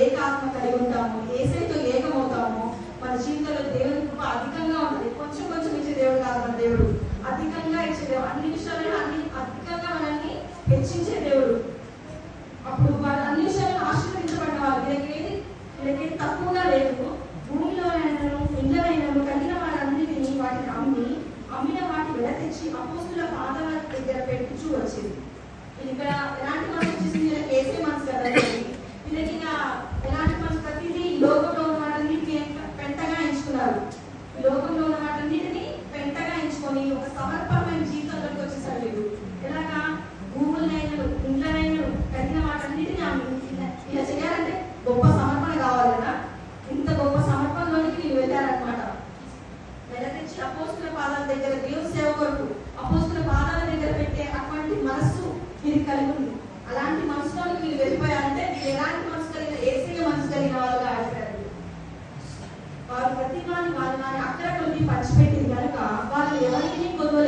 ఏకాత్మ కలిగి ఉంటాము ఏసైతో ఏకమవుతాము మన జీవితంలో దేవుని కృప అధికంగా ఉంటుంది కొంచెం కొంచెం ఇచ్చే దేవుడు కాదు మన దేవుడు. అధికంగా ఇచ్చే దేవుడు. అన్ని విషయాలు అన్ని అధికంగా మనల్ని హెచ్చించే దేవుడు. అప్పుడు వారు అన్ని విషయాలు ఆశీర్వదించబడ్డ వారు వీళ్ళకేది వీళ్ళకేది తక్కువగా లేదు. భూమిలోనైనను ఇండ్లనైనను కలిగిన వారందరినీ వాటిని అమ్మి అమ్మిన వాటి వెల తెచ్చి అపోస్తుల పాదాల దగ్గర పెట్టుచూ వచ్చింది. ఇక్కడ ఎలాంటి మనసు వచ్చేసింది? ఏసే మనసు అపోస్తుల పాదాల దగ్గర దేవుని సేవ కొరకు అపోస్తుల పాదాల దగ్గర పెట్టే అటువంటి మనస్సు మీరు కలిగి ఉంది అలాంటి మనసులోకి మీరు వెళ్ళిపోయారంటే మీరు ఎలాంటి మనసు కలిగిన ఏసీ మనసు కలిగిన వాళ్ళుగా ఆడతారు వారు ప్రతి వారి వారి వారి అక్కడ కొద్ది పంచిపెట్టింది కనుక వాళ్ళు ఎవరిని కొద్దు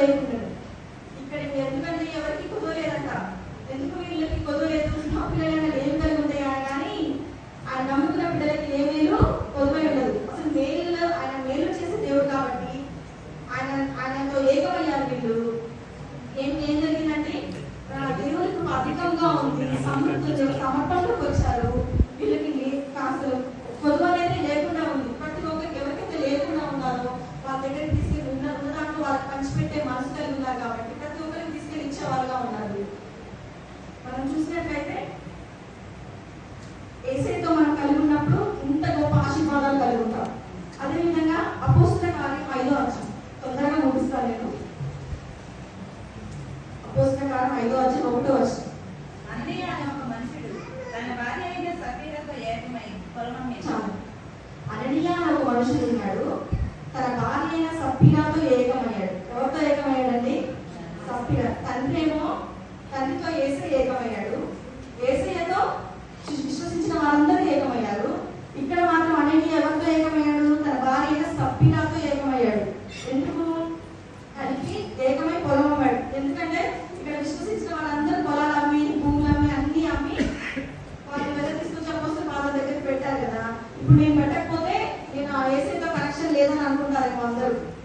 అధికంగా ఉంది. సమృద్ధి సమర్పణలోకి వచ్చారు. వీళ్ళకి కాస్త కొద్దు అనేది లేకుండా ఉంది. ప్రతి ఒక్కరికి ఎవరికైతే లేకుండా ఉన్నారో వాళ్ళ దగ్గరికి తీసుకెళ్ళి ఉన్న ఉన్న దాంట్లో వాళ్ళకి పంచిపెట్టే మనసు కలిగి ఉన్నారు కాబట్టి ప్రతి ఒక్కరికి తీసుకెళ్ళి ఇచ్చేవాళ్ళుగా ఉన్నారు మనం చూసినట్లయితే ఐదో వచ్చిన ఒకటో వచ్చిన ఒక మనుషుడు. తన భార్య అయిన సఫీరతో ఏకమై పొలమమ్మే చాలు. అననీయ అనే ఒక ఉన్నాడు. తన భార్య అయిన సఫీరాతో ఏకమయ్యాడు. ఎవరితో ఏకమయ్యాడండి? సఫీరా. తండ్రి ఏమో తండ్రితో ఏసే ఏకమయ్యాడు. ఏసయ్యతో విశ్వసించిన వారందరూ sabe hacerlo.